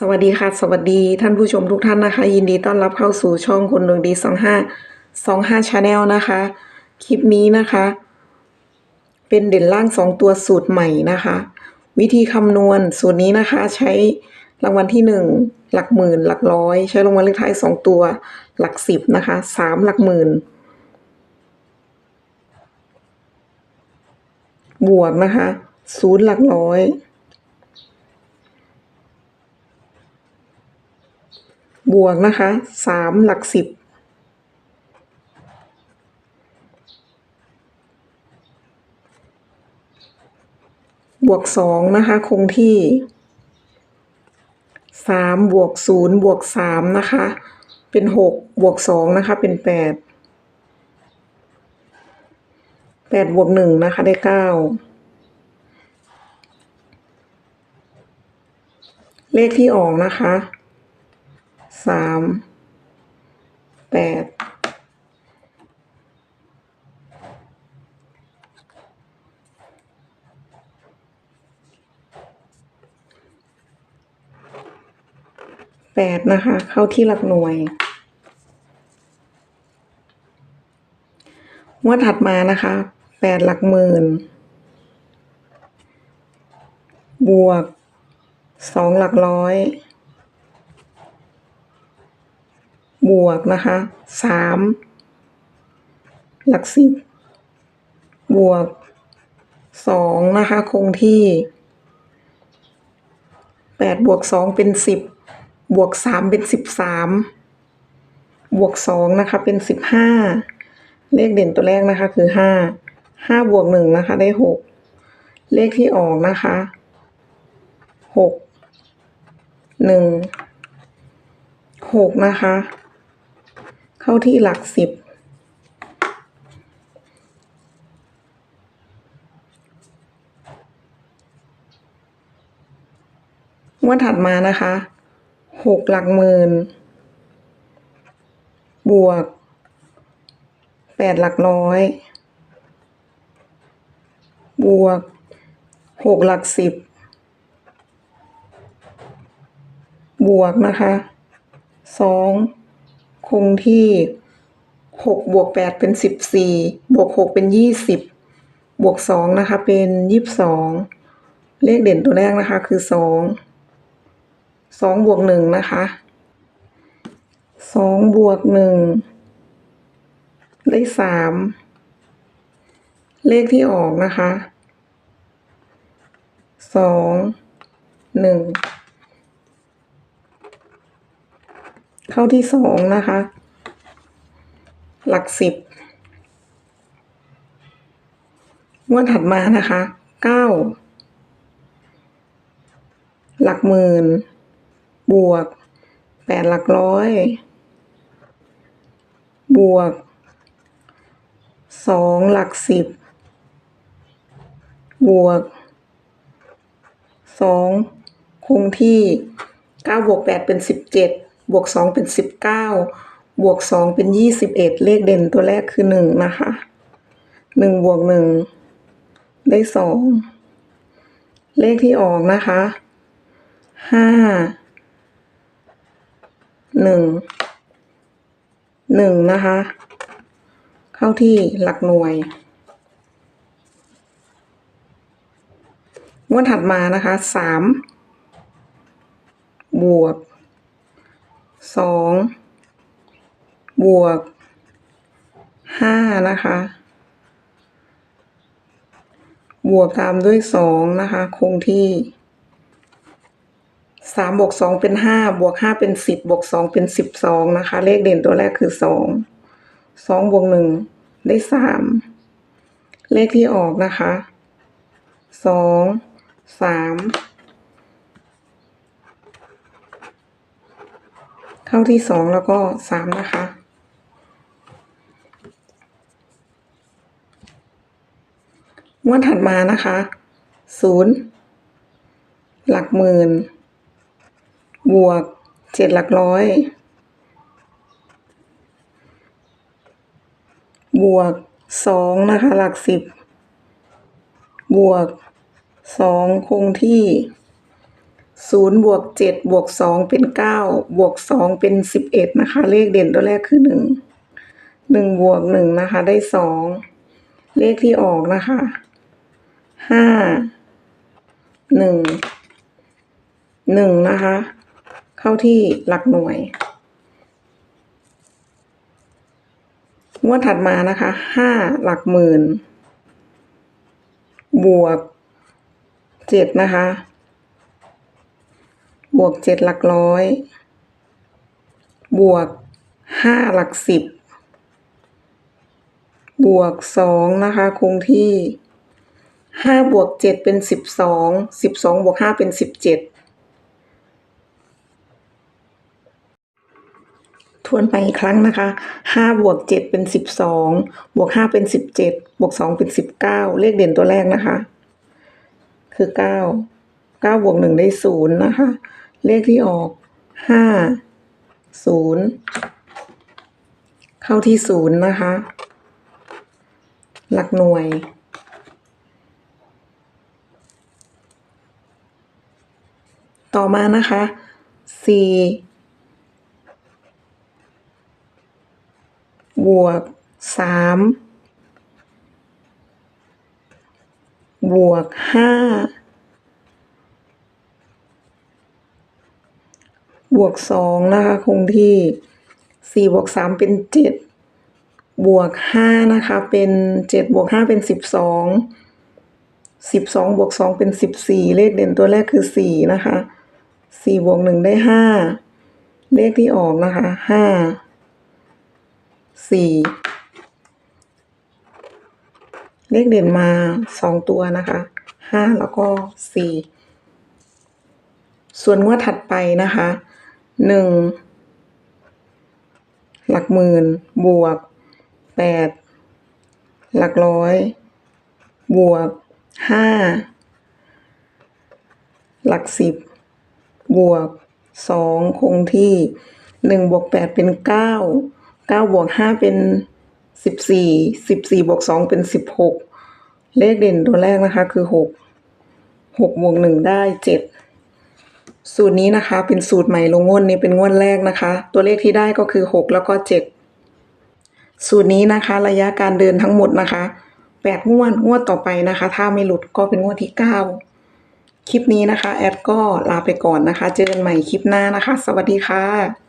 สวัสดีค่ะ สวัสดีท่านผู้ชมทุกท่านนะคะ ยินดีต้อนรับเข้าสู่ช่องคนดวงดีสองห้าสองห้าชาแนลนะคะ คลิปนี้นะคะ เป็นเด่นล่างสองตัวสูตรใหม่นะคะ วิธีคำนวณสูตรนี้นะคะ ใช้รางวัลที่หนึ่งหลักหมื่น หลักร้อย ใช้รางวัลเลขท้ายสองตัว หลักสิบนะคะสามหลักหมื่น บวกนะคะศูนย์หลักร้อย บวกนะคะสามหลักสิบบวกสองนะคะคงที่สามบวกศูนย์บวกสามนะคะ เป็นหกบวกสองนะคะเป็นแปดแปดบวกหนึ่งนะคะได้เก้าเลขที่ออกนะคะ สามแปดแปดนะคะ เข้าที่หลักหน่วยงวดถัดมานะคะแปดหลักหมื่น บวกสองหลักร้อย บวกนะคะสามหลักสิบบวกสองนะคะ คงที่แปดบวกสองเป็นสิบบวกสามเป็นสิบสามบวกสองนะคะ เป็นสิบห้าเลขเด่นตัวแรกนะคะ คือห้าห้าบวกหนึ่งนะคะ ได้หกเลขที่ออกนะคะหกหนึ่งหกนะคะาที่หลักสิบ งวดถัดมานะคะหกหลักหมื่น บวกแปดหลักร้อย บวกหกหลักสิบ บวกนะคะสอง คงที่หกบวกแปดเป็นสิบสี่บวกหกเป็นยี่สิบบวกสองนะคะเป็นยี่สิบสองเลขเด่นตัวแรกนะคะคือสองสองบวกหนึ่งนะคะสองบวกหนึ่งได้สามเลขที่ออกนะคะสองหนึ่ง เข้าที่สองนะคะ หลักสิบงวดถัดมานะคะเก้าหลักหมื่น บวกแปดหลักร้อย บวกสองหลักสิบ บวกสองคงที่เก้าบวกแปดเป็นสิบเจ็ด บวกสองเป็นสิบเก้าบวกสองเป็นยี่สิบเอ็ดเลขเด่นตัวแรกคือหนึ่งนะคะหนึ่งบวกหนึ่งได้สองเลขที่ออกนะคะห้าหนึ่งหนึ่งนะคะ เข้าที่หลักหน่วยงวดถัดมานะคะสามบวก สองบวกห้านะคะ บวกตามด้วยสองนะคะ คงที่สามบวกสองเป็นห้าบวกห้าเป็นสิบบวกสองเป็นสิบสองนะคะ เลขเด่นตัวแรกคือสองสองบวกหนึ่งได้สามเลขที่ออกนะคะสองสาม เข้าที่สองแล้วก็สามนะคะงวดถัดมานะคะศูนย์หลักหมื่น บวกเจ็ดหลักร้อย บวกสองนะคะ หลักสิบ บวกสองคงที่ ศูนย์บวกเจ็ดบวกสองเป็นเก้าบวกสองเป็นสิบเอ็ดนะคะ เลขเด่นตัวแรกคือหนึ่งหนึ่งบวกหนึ่งนะคะ ได้สองเลขที่ออกนะคะห้าหนึ่งหนึ่งนะคะ เข้าที่หลักหน่วยงวดถัดมานะคะห้าหลักหมื่น บวกเจ็ดนะคะ บวกเจ็ดหลักร้อย บวกห้าหลักสิบ บวกสองนะคะคงที่ห้าบวกเจ็ดเป็นสิบสอง สิบสองบวกห้าเป็นสิบเจ็ดทวนไปอีกครั้งนะคะห้าบวกเจ็ดเป็นสิบสอง บวกห้าเป็นสิบเจ็ด บวกสองเป็นสิบเก้า เลขเด่นตัวแรกนะคะ คือเก้าเก้าบวกหนึ่งได้ศูนย์นะคะ เลขที่ออกห้าศูนย์เข้าที่ศูนย์นะคะ หลักหน่วย ต่อมานะคะสี่บวกสามบวกห้า บวกสองนะคะคงที่สี่บวกสามเป็นเจ็ดบวกห้านะคะเป็นเจ็ดบวกห้าเป็นสิบสองสิบสองบวกสองเป็นสิบสี่เลขเด่นตัวแรกคือสี่นะคะสี่บวกหนึ่งได้ห้าเลขที่ออกนะคะห้าสี่เลขเด่นมาสองตัวนะคะห้าแล้วก็สี่ส่วนงวดถัดไปนะคะ หนึ่งหลักหมื่น บวกแปดหลักร้อย บวกห้าหลักสิบบวกสองคงที่หนึ่งบวกแปดเป็นเก้าเก้าบวกห้าเป็นสิบสี่สิบสี่บวกสองเป็นสิบหกเลขเด่นตัวแรกนะคะคือหกหกบวกหนึ่งได้เจ็ด สูตรนี้นะคะเป็นสูตรใหม่ลงงวดนี้เป็นงวดแรกนะคะ ตัวเลขที่ได้ก็คือหกแล้วก็เจ็ดสูตรนี้นะคะ ระยะการเดินทั้งหมดนะคะแปดงวดงวดต่อไปนะคะ ถ้าไม่หลุดก็เป็นงวดที่เก้าคลิปนี้นะคะ แอดก็ลาไปก่อนนะคะ เจอกันใหม่คลิปหน้านะคะ สวัสดีค่ะ